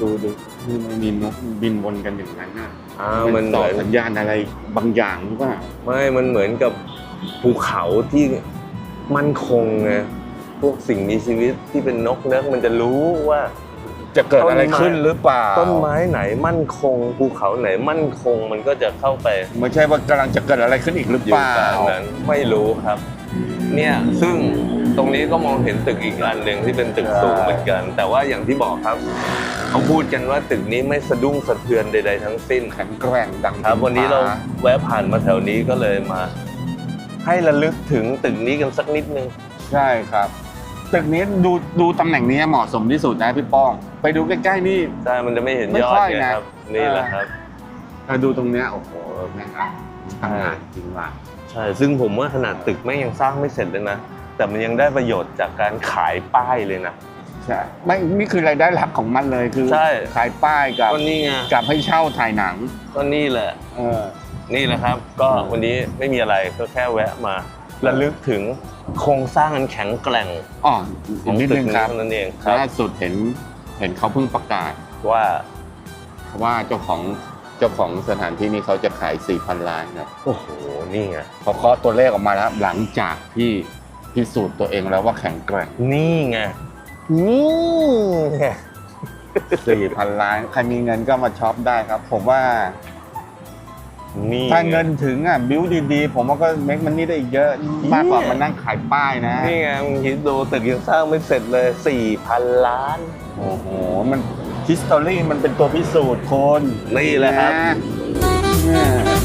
ดูดูนี่มันมีนกบินวนกันอย่างนั้นน่ะอ่ามันเหต่อมือนสัญญาณอะไรบางอย่างหรือเปล่าไม่มันเหมือนกับภูเขาที่มั่นคงไงพวกสิ่งมีชีวิตที่เป็นนกเนกมันจะรู้ว่า จะเกิดอะไรขึ้นหรือเปล่า ต้นไม้ไหนมั่นคง ภูเขาไหนมั่นคงมันก็จะเข้าไปไม่ใช่ว่ากำลังจะเกิดอะไรขึ้นอีกหรืออเปยู่ล่ากลางนั้นไม่รู้ครับ เนี่ยซึ่ง ตรงนี้ก็มองเห็นตึกอีกอันหนึ่งที่เป็นตึกสูงเหมือนกัน แต่ว่าอย่างที่บอกครับ เขาพูดกันว่าตึกนี้ไม่สะดุ้งสะเทือนใด ๆ ทั้งสิ้นแข็งแกร่งดังครับ วันนี้เราฟ้แวะผ่านมาแถวนี้ก็เลยมา ให้ระลึกถึงตึกนี้กันสักนิดนึงใช่ครับ ตึกนี้ดูดูตำแหน่งนี้เหมาะสมที่สุดนะพี่ป้อง ไปดูใกล้ๆนี่ ใช่มันจะไม่เห็นไม่ยอดค่อยไงนะครับนี่แหละครับถ้าดูตรงเนี้ยโอ้โหแม่งอะทำงานจริงว่ะใช่ซึ่งผมว่าขนาดตึกแม่งยังสร้างไม่เสร็จเลยนะ แต่มันยังได้ประโยชน์จากการขายป้ายเลยนะ ใช่ไม่นี่คือรายได้หลักของมันเลยคือใช่ ขายป้ายกับก็นี่ไงกับให้เช่าถ่ายหนัง ก็นี่แหละ เออ นี่แหละครับ ก็วันนี้ไม่มีอะไรก็แค่แวะมาระลึกถึงโครงสร้างอันแข็งแกร่งอ๋อขอีอกงนิดตึนึกงนี้ครับเท่านั้นเองครับล่าสุดเห็นเห็นเขาเพิ่งประกาศว่าว่าเจ้าของเจ้าของสถานที่นี้เขาจะขาย 4,000ล้านครับโอ้โหนี่ไง พอเคาะตัวเลขออกมาแล้วหลังจากที่ พิสูจน์ตัวเองแล้วว่าแข็งแกร่งนี่ไงนี่ไง4,000ล้าน ใครมีเงินก็มาช็อปได้ครับ ผมว่า นี่ถ้าเงินถึงอะ บิวดีๆ ผมว่าก็เมคมันนี่ได้อีกเยอะมากกว่ามานั่งขายป้ายนะ นี่ไงมึงคิดดูตึกยังสร้างไม่เสร็จเลย4,000ล้าน โอ้โห มันฮิสตอรี่มันเป็นตัวพิสูจน์คนนี่แหละครับนะเนี่ย